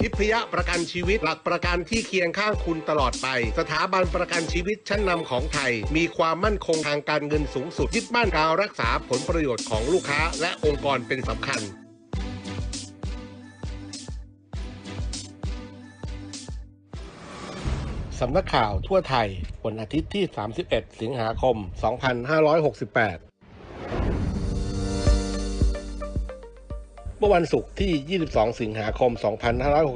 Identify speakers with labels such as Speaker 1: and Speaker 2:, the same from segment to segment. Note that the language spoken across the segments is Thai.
Speaker 1: ทิพยประกันชีวิตหลักประกันที่เคียงข้างคุณตลอดไป สถาบันประกันชีวิตชั้นนำของไทย มีความมั่นคงทางการเงินสูงสุดยึดมั่นการรักษาผลประโยชน์ของลูกค้าและองค์กรเป็นสำคัญสำนักข่าวทั่วไทย วันอาทิตย์ที่ 31 สิงหาคม 2568 มื่อวันศุกร์ที่ 22 สิงหาคม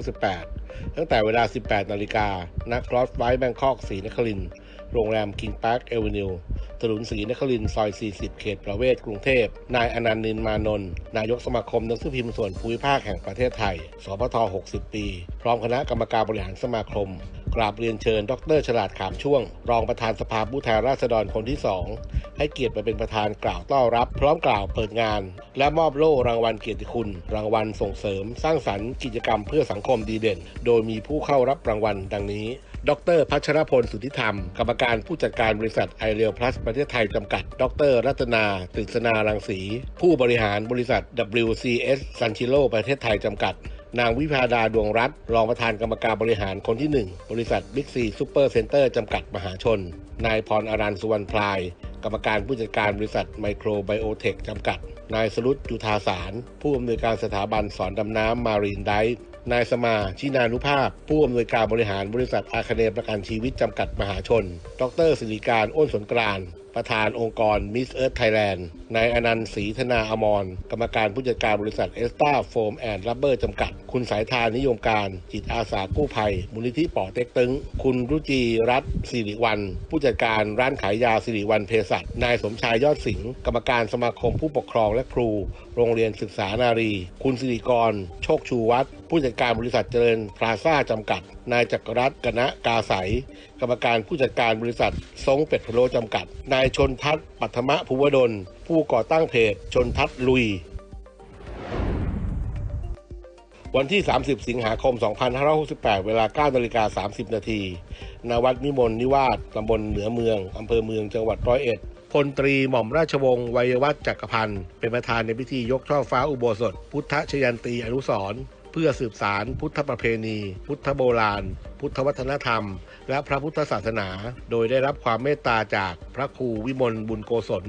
Speaker 1: 2568 ตั้งแต่เวลา 18 นาฬิกานักกรอสไวท์แบงคอกสีนครินโรงแรมคิงพาร์คเอเวนิวถนนสีนครินซอย 40 เขตประเวศกรุงเทพ นายอนันต์นินมานนท์นายกสมาคมนังสือพิมพ์ส่วนภูมิภาคแห่งประเทศไทย สพท 60 ปี พร้อมคณะกรรมการบริหารสมาคม กราบเรียนเชิญ ดรฉลาดขามช่วง รองประธานสภาผู้แทนราษฎรคนที่ 2 ให้เกียรติมาเป็นประธานกล่าวต้อนรับ พร้อมกล่าวเปิดงาน และมอบโล่รางวัลเกียรติคุณ รางวัลส่งเสริม สร้างสรรค์กิจกรรมเพื่อสังคมดีเด่น โดยมีผู้เข้ารับรางวัลดังนี้ ดรพัชรพลสุทธิธรรม กรรมการผู้จัดการบริษัทไอเรียลพลัสประเทศไทยจำกัด ดร รัตนาตึกษนารังสี ผู้บริหารบริษัท WCS ซันชิโลประเทศไทยจำกัด นางวิพาดาดวงรัตน์รองประธานกรรมการบริหารคนที่ 1 บริษัทบิ๊กซีซูเปอร์เซ็นเตอร์จำกัดมหาชน นายพรอรันสุวรรณพลาย กรรมการผู้จัดการบริษัทไมโครไบโอเทคจำกัด นายสรุตจุธาสาร ผู้อำนวยการสถาบันสอนดำน้ำมารีนไดฟ์นายสมาชินานุภาพ ผู้อำนวยการบริหารบริษัทอาคเนย์ประกันชีวิตจำกัดมหาชน ดรสิริการอ้นสนกราน ประธานองค์กรมิสเอิร์ธไทยแลนด์นายอนันต์ศรีธนาอมร กรรมการผู้จัดการบริษัทเอสตาโฟมแอนด์รับเบอร์จำกัด คุณสายทานนิยมการ จิตอาสากู้ภัย มูลนิธิป่อเต็กตึง คุณรุจีรัตน์สิริวัน ผู้จัดการร้านขายยาสิริวันเภสัชนายสมชายยอดสิงห์กรรมการสมาคมผู้ปกครองและครู โรงเรียนศึกษานารี คุณสิริกร โชคชูวัฒน์ผู้จัดการบริษัทเจริญพลาซ่าจำกัด นายจักรรัตน์กณะกาใส กรรมการผู้จัดการบริษัททรงเป็ดพะโลจำกัด นายชนทัศน์ปัทมะภูวดล ผู้ก่อตั้งเพจชนทัศน์ลุย วันที่ 30 สิงหาคม 2568 เวลา9นาฬิกา30 นาทีณวัดมิมลนิวาสตำบลเหนือเมืองอำเภอเมืองจังหวัดร้อยเอ็ดพลตรีหม่อมราชวงศ์วัยวัฒน์จักรพันธ์เป็นประธานในพิธียกช่อฟ้าอุโบสถ พุทธชยันตีอนุสร์ พื่อสืบสารพุทธประเพณี พุทธโบราณ พุทธวัฒนธรรม และพระพุทธศาสนา โดยได้รับความเมตตาจากพระครูวิมลบุญโกศล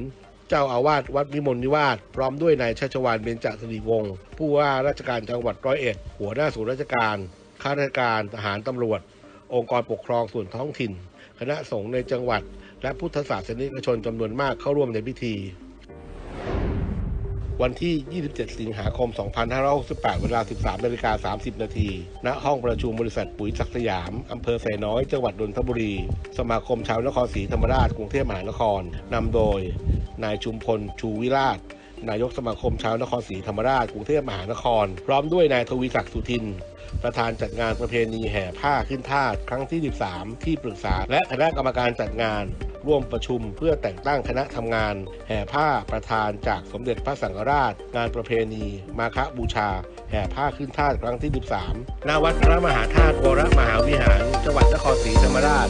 Speaker 1: เจ้าอาวาสวัดวิมลนิวาสพร้อมด้วยนายชัชวานเบญจสิริวงศ์ผู้ว่าราชการจังหวัดร้อยเอ็ด หัวหน้าศูนย์ราชการข้าราชการทหารตำรวจ องค์กรปกครองส่วนท้องถิ่น คณะสงฆ์ในจังหวัด และพุทธศาสนิกชนจำนวนมากเข้าร่วมในพิธี วันที่ 27 สิงหาคม 2568 เวลา 13นาฬิกา30 นาที ณ ห้องประชุมบริษัทปุ๋ยศักสยาม อำเภอไซน้อย จังหวัดนนทบุรี สมาคมชาวนครศรีธรรมราช กรุงเทพมหานคร นำโดย นายชุมพล ชูวิราช นายกสมาคมชาวนครศรีธรรมราช กรุงเทพมหานคร พร้อมด้วยนายทวีศักดิ์สุทินประธานจัดงานประเพณีแห่ผ้าขึ้นทาสครั้งที่ 13 ที่ปรึกษา และคณะกรรมการจัดงาน ร่วมประชุมเพื่อแต่งตั้งคณะทำงาน แห่ผ้าประธานจากสมเด็จพระสังฆราช งานประเพณี มาฆบูชา แห่ผ้าขึ้นทาสครั้งที่ 13ณวัดพระมหาธาตุวรมหาวิหาร จังหวัดนครศรีธรรมราช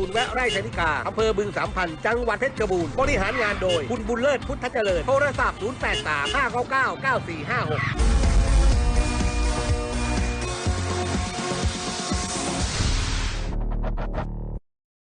Speaker 2: บูรณ์แวะไร่ชนิกาอำเภอบึงสามพันจังหวัดเพชรบูรณ์บริหารงานโดย คุณบุญเลิศพุทธเจริญ โทรศัพท์ 083 599 9456